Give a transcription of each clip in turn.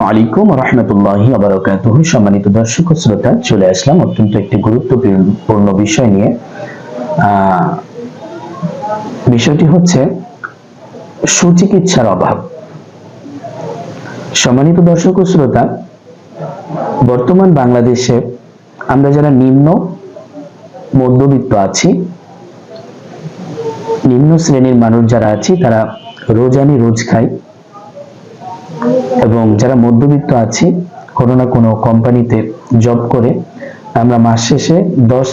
আলাইকুম রহমতুল্লাহ আবরকাত সম্মানিত দর্শক শ্রোতা, চলে আসলাম অত্যন্ত একটি গুরুত্বপূর্ণ বিষয় নিয়ে। বিষয়টি হচ্ছে সুচিকিৎসার অভাব। সম্মানিত দর্শক শ্রোতা, বর্তমান বাংলাদেশে আমরা যারা নিম্ন, মধ্যবিত্ত আছি, নিম্ন শ্রেণির মানুষ যারা আছি, তারা রোজ আনি রোজ খাই এবং যারা মধ্যবিত্ত আছি, কোনো না কোনো কোম্পানিতে জব করে, আমরা মাস শেষে দশ,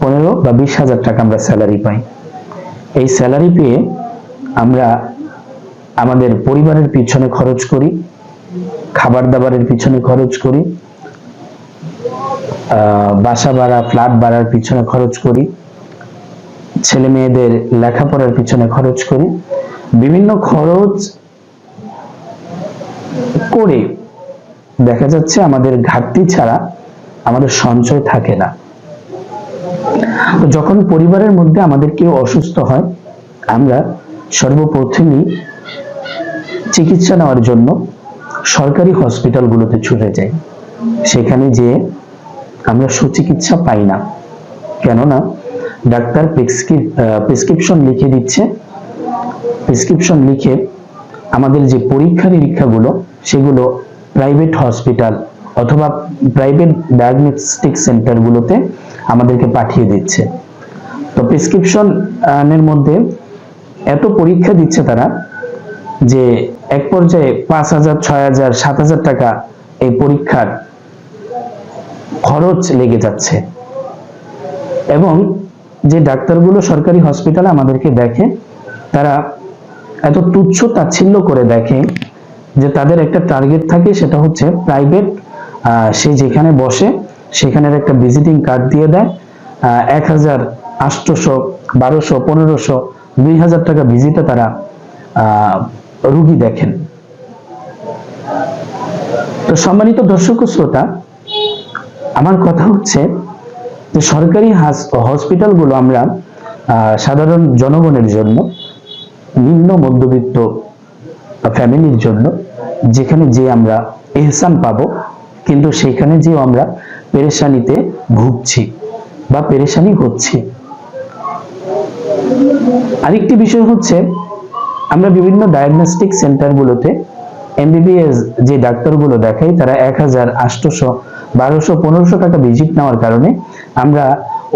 পনেরো বা বিশ হাজার টাকা আমরা স্যালারি পাই। এই স্যালারি পেয়ে আমরা আমাদের পরিবারের পিছনে খরচ করি খাবার দাবারের পিছনে খরচ করি বাসা ভাড়া ফ্ল্যাট ভাড়ার পিছনে খরচ করি ছেলে মেয়েদের লেখাপড়ার পিছনে খরচ করি। বিভিন্ন খরচ করে দেখা যাচ্ছে আমাদের ঘাটতি ছাড়া আমাদের সঞ্চয় থাকে না। যখন পরিবারের মধ্যে আমাদের কেউ অসুস্থ হয়, আমরা সর্বপ্রথমই চিকিৎসা নেওয়ার জন্য সরকারি হসপিটালগুলোতে ছুটে যাই। সেখানে যেয়ে আমরা সুচিকিৎসা পাই না। কেননা ডাক্তার প্রেসক্রিপশন লিখে দিচ্ছে। প্রেসক্রিপশন লিখে আমাদের যে পরীক্ষা নিরীক্ষাগুলো, সেগুলো প্রাইভেট হসপিটাল অথবা প্রাইভেট ডায়াগনস্টিক সেন্টারগুলোতে আমাদেরকে পাঠিয়ে দিচ্ছে। তো প্রেসক্রিপশন এর মধ্যে এত পরীক্ষা দিচ্ছে তারা যে এক পর্যায়ে পাঁচ হাজার, ছয় হাজার, সাত হাজার টাকা এই পরীক্ষার খরচ লেগে যাচ্ছে। এবং যে ডাক্তারগুলো সরকারি হসপিটালে আমাদেরকে দেখে, তারা এত তুচ্ছ তাচ্ছিল্য করে দেখে যে তাদের একটা টার্গেট থাকে, সেটা হচ্ছে প্রাইভেট সে যেখানে বসে, সেখানের একটা ভিজিটিং কার্ড দিয়ে দেয় এক হাজার আটশোশো বারোশো, পনেরোশো, দুই হাজার টাকা ভিজিটে তারা রুগী দেখেন। তো সম্মানিত দর্শক শ্রোতা, আমার কথা হচ্ছে যে সরকারি হাস- হসপিটালগুলো আমরা সাধারণ জনগণের জন্য নিম্ন মধ্যবিত্ত ফ্যামিলির জন্য যেখানে যে আমরা এহসান পাবো, কিন্তু সেখানে যেও আমরা পেরেশানিতে ভুগছি বা পেরেশানি হচ্ছি। আরেকটি বিষয় হচ্ছে, আমরা বিভিন্ন ডায়াগনস্টিক সেন্টারগুলোতে এমবিবিএস যে ডাক্তারগুলো দেখাই, তারা এক হাজার আটশোশো বারোশো পনেরোশো টাকা ভিজিট নেওয়ার কারণে আমরা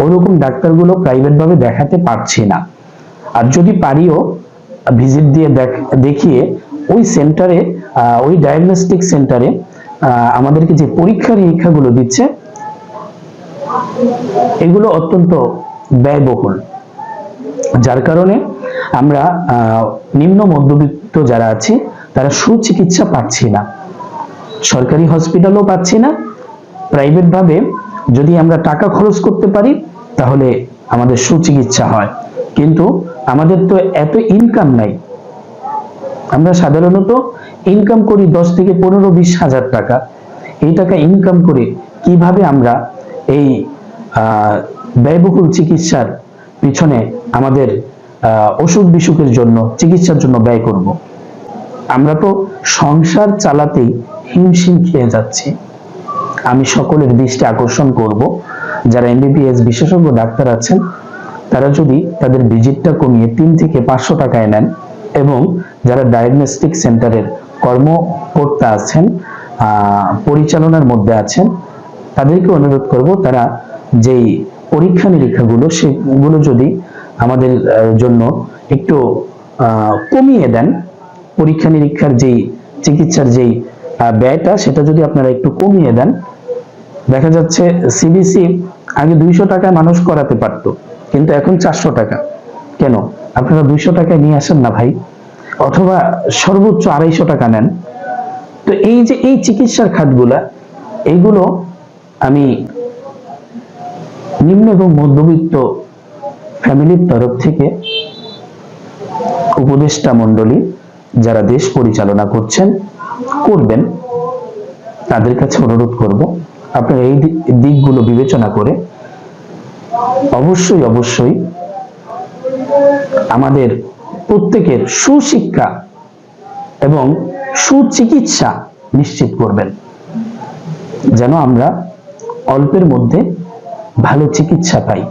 ওরকম ডাক্তারগুলো প্রাইভেট ভাবে দেখাতে পারছি না। আর যদি পারিও ভিজিট দিয়ে দেখিয়ে ওই সেন্টারে ওই ডায়াগনস্টিক সেন্টারে আমাদেরকে যে পরীক্ষা নিরীক্ষাগুলো দিচ্ছে, এগুলো অত্যন্ত ব্যয়বহুল। যার কারণে আমরা নিম্ন মধ্যবিত্ত যারা আছি, তারা সুচিকিৎসা পাচ্ছি না। সরকারি হসপিটালও পাচ্ছি না। প্রাইভেট ভাবে যদি আমরা টাকা খরচ করতে পারি, তাহলে আমাদের সুচিকিৎসা হয়। কিন্তু আমাদের তো এত ইনকাম নাই। আমরা সাধারণত ইনকাম করি দশ থেকে পনেরো বিশ হাজার টাকা। এই টাকা ইনকাম করে কীভাবে আমরা এই ব্যয়বহুল চিকিৎসার পিছনে আমাদের অসুখ বিসুখের জন্য, চিকিৎসার জন্য ব্যয় করব। আমরা তো সংসার চালাতেই হিমশিম খেয়ে যাচ্ছি। আমি সকলের দৃষ্টি আকর্ষণ করব। যারা এমবিবিএস বিশেষজ্ঞ ডাক্তার আছেন তারা যদি তাদের ভিজিটটা কমিয়ে তিন থেকে পাঁচশো টাকায় নেন এবং যারা ডায়াগনস্টিক সেন্টারের কর্মকর্তা আছেন পরিচালনার মধ্যে আছেন তাদেরকে অনুরোধ করব তারা যেই পরীক্ষা নিরীক্ষাগুলো সেগুলো যদি আমাদের জন্য একটু কমিয়ে দেন, পরীক্ষা নিরীক্ষার যেই চিকিৎসার যেই ব্যয়টা সেটা যদি আপনারা একটু কমিয়ে দেন, দেখা যাচ্ছে সিবিসি আগে দুইশো টাকায় মানুষ করাতে পারত। কিন্তু এখন চারশো টাকা। কেন? আপনারা দুইশো টাকায় নিয়ে আসেন না ভাই? অথবা সর্বোচ্চ আড়াইশো টাকা নেন। তো এই যে এই চিকিৎসার খাতগুলা এইগুলো আমি নিম্ন এবং মধ্যবিত্ত ফ্যামিলির তরফ থেকে উপদেষ্টা মণ্ডলী যারা দেশ পরিচালনা করছেন, করবেন। তাদের কাছে অনুরোধ করব, আপনারা এই দিকগুলো বিবেচনা করে অবশ্যই অবশ্যই আমাদের প্রত্যেকের সুশিক্ষা এবং সুচিকিৎসা নিশ্চিত করবেন, যেন আমরা অল্পের মধ্যে ভালো চিকিৎসা পাই।